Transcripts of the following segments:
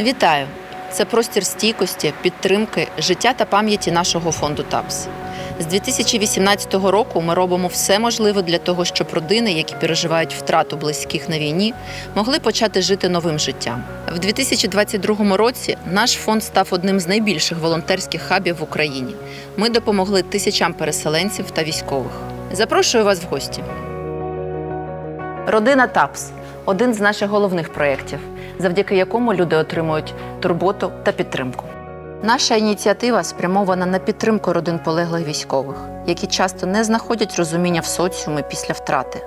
Вітаю! Це простір стійкості, підтримки, життя та пам'яті нашого фонду ТАПС. З 2018 року ми робимо все можливе для того, щоб родини, які переживають втрату близьких на війні, могли почати жити новим життям. В 2022 році наш фонд став одним з найбільших волонтерських хабів в Україні. Ми допомогли тисячам переселенців та військових. Запрошую вас в гості. Родина ТАПС один з наших головних проєктів, завдяки якому люди отримують турботу та підтримку. Наша ініціатива спрямована на підтримку родин полеглих військових, які часто не знаходять розуміння в соціумі після втрати.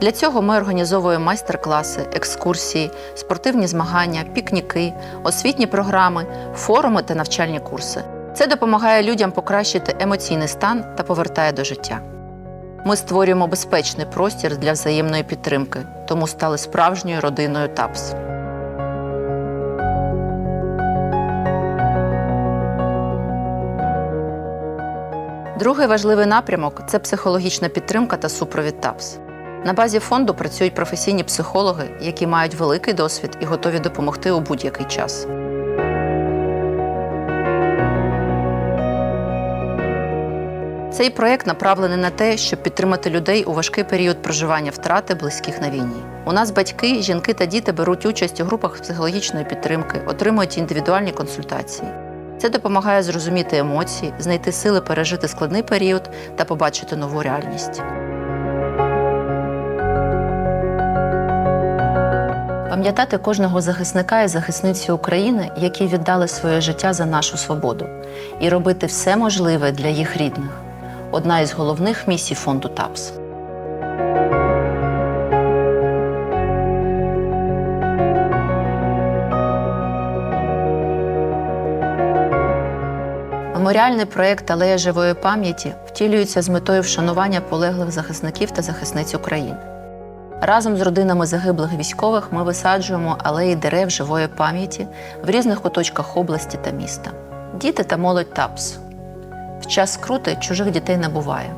Для цього ми організовуємо майстер-класи, екскурсії, спортивні змагання, пікніки, освітні програми, форуми та навчальні курси. Це допомагає людям покращити емоційний стан та повертає до життя. Ми створюємо безпечний простір для взаємної підтримки, тому стали справжньою родиною ТАПС. Другий важливий напрямок це психологічна підтримка та супровід ТАПС. На базі фонду працюють професійні психологи, які мають великий досвід і готові допомогти у будь-який час. Цей проект направлений на те, щоб підтримати людей у важкий період проживання втрати близьких на війні. У нас батьки, жінки та діти беруть участь у групах психологічної підтримки, отримують індивідуальні консультації. Це допомагає зрозуміти емоції, знайти сили пережити складний період та побачити нову реальність. Пам'ятати кожного захисника і захисниці України, які віддали своє життя за нашу свободу, і робити все можливе для їх рідних одна із головних місій фонду ТАПС. Меморіальний проєкт Алея живої пам'яті втілюється з метою вшанування полеглих захисників та захисниць України. Разом з родинами загиблих військових ми висаджуємо алеї дерев живої пам'яті в різних куточках області та міста. Діти та молодь ТАПС. В час скрути чужих дітей не буває.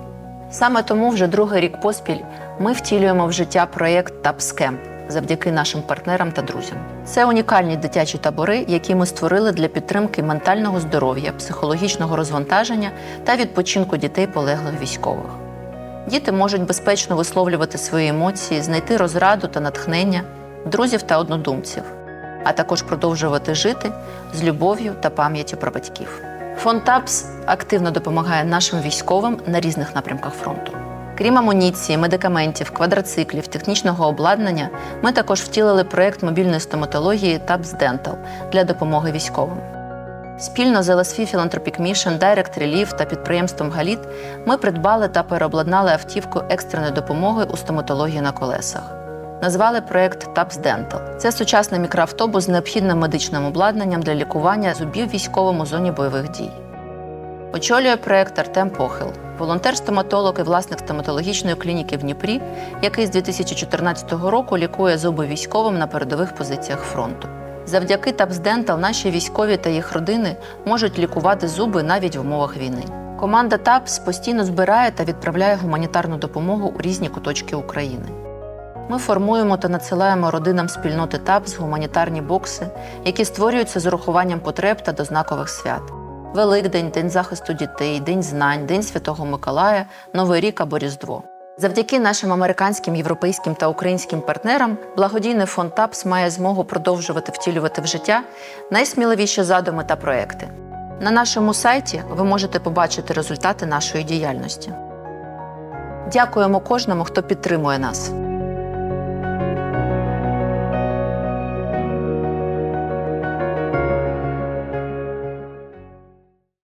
Саме тому вже другий рік поспіль ми втілюємо в життя проєкт ТАПСКЕМП завдяки нашим партнерам та друзям. Це унікальні дитячі табори, які ми створили для підтримки ментального здоров'я, психологічного розвантаження та відпочинку дітей полеглих військових. Діти можуть безпечно висловлювати свої емоції, знайти розраду та натхнення, друзів та однодумців, а також продовжувати жити з любов'ю та пам'яттю про батьків. Фонд ТАПС активно допомагає нашим військовим на різних напрямках фронту. Крім амуніції, медикаментів, квадроциклів, технічного обладнання, ми також втілили проєкт мобільної стоматології ТАПС Dental для допомоги військовим. Спільно з LSV Philanthropic Mission, Direct Relief та підприємством Галіт ми придбали та переобладнали автівку екстреної допомоги у стоматології на колесах. Назвали проєкт TAPS Dental. Це сучасний мікроавтобус з необхідним медичним обладнанням для лікування зубів військовим у зоні бойових дій. Очолює проєкт Артем Похил, волонтер-стоматолог і власник стоматологічної клініки в Дніпрі, який з 2014 року лікує зуби військовим на передових позиціях фронту. Завдяки TAPS Dental наші військові та їх родини можуть лікувати зуби навіть в умовах війни. Команда ТАПС постійно збирає та відправляє гуманітарну допомогу у різні куточки України. Ми формуємо та надсилаємо родинам спільноти ТАПС гуманітарні бокси, які створюються з урахуванням потреб та дознакових свят. Великдень, День захисту дітей, День знань, День Святого Миколая, Новий рік або Різдво. Завдяки нашим американським, європейським та українським партнерам благодійний фонд ТАПС має змогу продовжувати втілювати в життя найсміливіші задуми та проекти. На нашому сайті ви можете побачити результати нашої діяльності. Дякуємо кожному, хто підтримує нас.